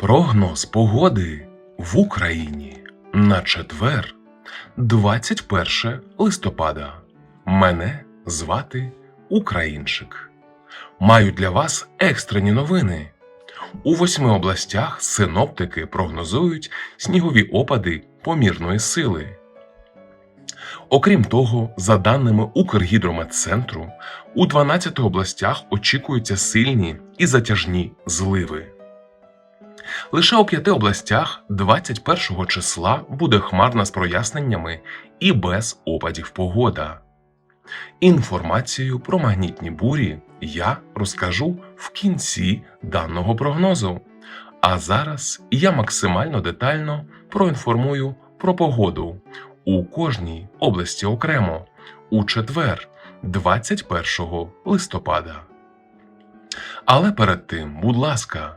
Прогноз погоди в Україні на четвер, 21 листопада. Мене звати Українчик. Маю для вас екстрені новини. У восьми областях синоптики прогнозують снігові опади помірної сили. Окрім того, за даними Укргідрометцентру, у 12 областях очікуються сильні і затяжні зливи. Лише у п'яти областях 21 числа буде хмарна з проясненнями і без опадів погода. Інформацію про магнітні бурі я розкажу в кінці даного прогнозу. А зараз я максимально детально проінформую про погоду у кожній області окремо у четвер, 21 листопада. Але перед тим, будь ласка,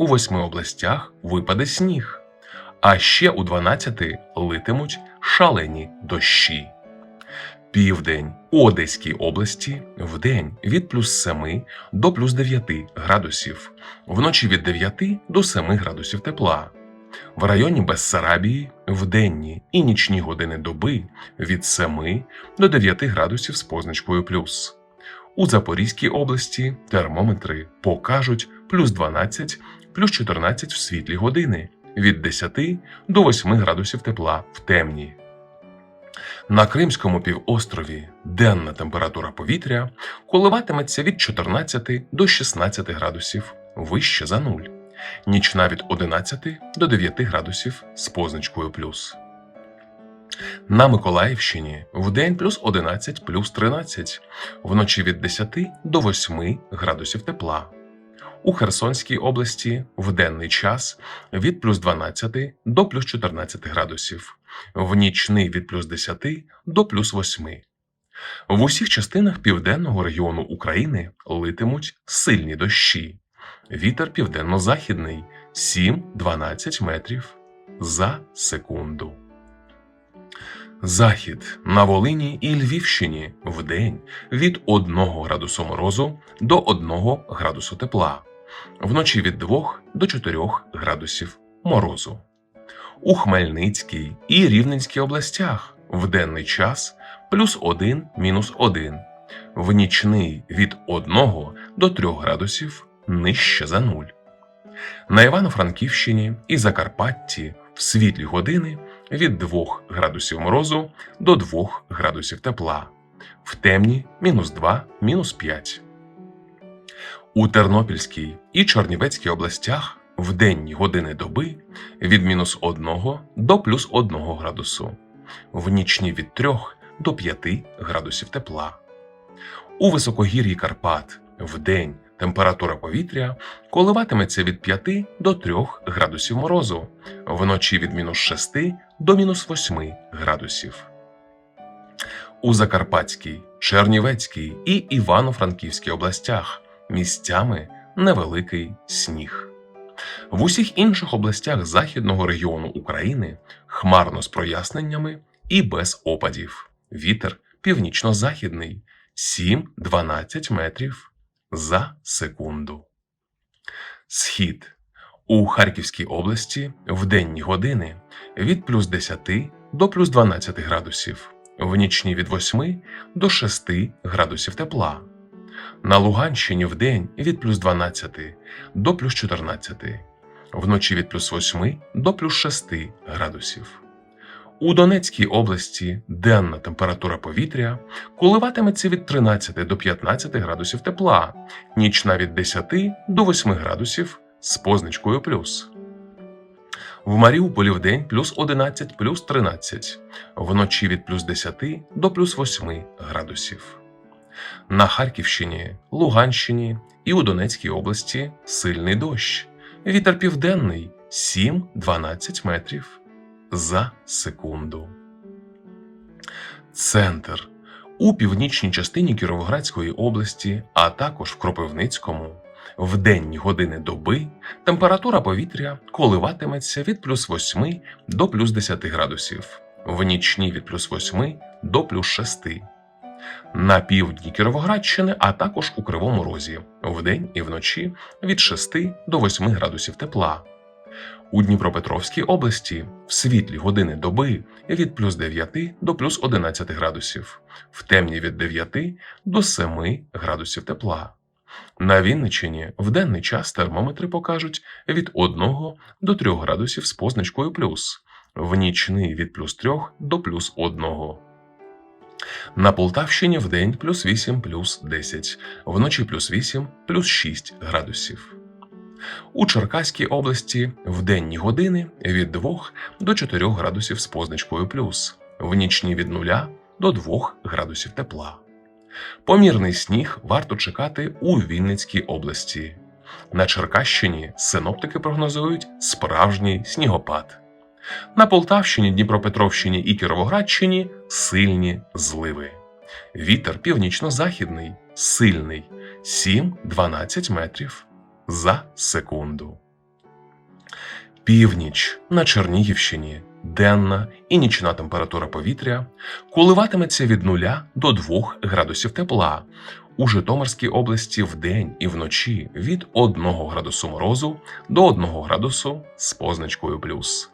у восьми областях випаде сніг, а ще у 12 литимуть шалені дощі. Південь у Одеській області вдень від плюс 7 до плюс 9 градусів, вночі від 9 до 7 градусів тепла. В районі Бессарабії в денні і нічні години доби від 7 до 9 градусів з позначкою плюс. У Запорізькій області термометри покажуть плюс 12, плюс 14 в світлі години від 10 до 8 градусів тепла в темні. На Кримському півострові денна температура повітря коливатиметься від 14 до 16 градусів вище за нуль, нічна від 11 до 9 градусів з позначкою плюс. На Миколаївщині вдень плюс 11 плюс 13, вночі від 10 до 8 градусів тепла. У Херсонській області в денний час від плюс 12 до плюс 14 градусів, в нічний від плюс 10 до плюс 8. В усіх частинах південного регіону України литимуть сильні дощі. Вітер південно-західний 7-12 метрів за секунду. Захід на Волині і Львівщині вдень від 1 градусу морозу до 1 градусу тепла, вночі від 2 до 4 градусів морозу. У Хмельницькій і Рівненській областях в денний час плюс 1 мінус 1, в нічний від 1 до 3 градусів нижче за 0. На Івано-Франківщині і Закарпатті в світлі години від 2 градусів морозу до 2 градусів тепла, в темні мінус 2, мінус 5. У Тернопільській і Чорнівецькій областях в денні години доби від мінус 1 до плюс 1 градусу, в нічні від 3 до 5 градусів тепла. У високогір'ї Карпат в день температура повітря коливатиметься від 5 до 3 градусів морозу, вночі від мінус 6 до мінус 8 градусів. У Закарпатській, Чернівецькій і Івано-Франківській областях місцями невеликий сніг. В усіх інших областях західного регіону України хмарно з проясненнями і без опадів. Вітер північно-західний 7-12 метрів за секунду. Схід у Харківській області в денні години від плюс 10 до плюс 12 градусів, в нічні від 8 до 6 градусів тепла. На Луганщині в день від плюс 12 до плюс 14, вночі від плюс 8 до плюс 6 градусів. У Донецькій області денна температура повітря коливатиметься від 13 до 15 градусів тепла, нічна від 10 до 8 градусів з позначкою плюс. В Маріуполі вдень плюс 11 плюс 13, вночі від плюс 10 до плюс 8 градусів. На Харківщині, Луганщині і у Донецькій області сильний дощ. Вітер південний 7-12 метрів за секунду. Центр у північній частині Кіровоградської області, а також в Кропивницькому. В денні години доби температура повітря коливатиметься від плюс 8 до плюс 10 градусів, в нічні від плюс 8 до плюс 6. На півдні Кіровоградщини, а також у Кривому Розі, вдень і вночі від 6 до 8 градусів тепла. У Дніпропетровській області в світлі години доби від плюс 9 до плюс 11 градусів, в темні від 9 до 7 градусів тепла. На Вінниччині в денний час термометри покажуть від 1 до 3 градусів з позначкою плюс, в нічний від плюс 3 до плюс 1. На Полтавщині в день плюс 8 плюс 10, вночі плюс 8 плюс 6 градусів. У Черкаській області в денні години від 2 до 4 градусів з позначкою плюс, в нічні від 0 до 2 градусів тепла. Помірний сніг варто чекати у Вінницькій області. На Черкащині синоптики прогнозують справжній снігопад. На Полтавщині, Дніпропетровщині і Кіровоградщині сильні зливи. Вітер північно-західний, сильний 7-12 метрів за секунду. Північ на Чернігівщині денна і нічна температура повітря коливатиметься від 0 до 2 градусів тепла. У Житомирській області вдень і вночі від 1 градусу морозу до 1 градусу з позначкою плюс.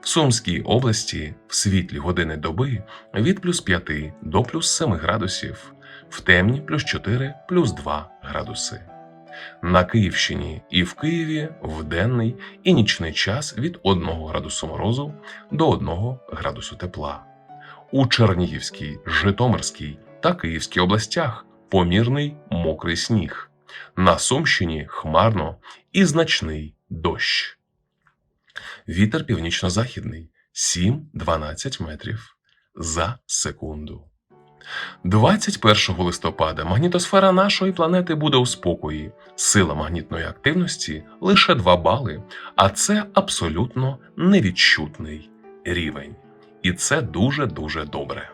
В Сумській області в світлі години доби від плюс 5 до плюс 7 градусів, в темні плюс 4 плюс 2 градуси. На Київщині і в Києві в денний і нічний час від 1 градусу морозу до 1 градусу тепла. У Чернігівській, Житомирській та Київській областях помірний мокрий сніг. На Сумщині хмарно і значний дощ. Вітер північно-західний 7-12 метрів за секунду. 21 листопада магнітосфера нашої планети буде у спокої. Сила магнітної активності лише 2 бали, а це абсолютно невідчутний рівень. І це дуже-дуже добре.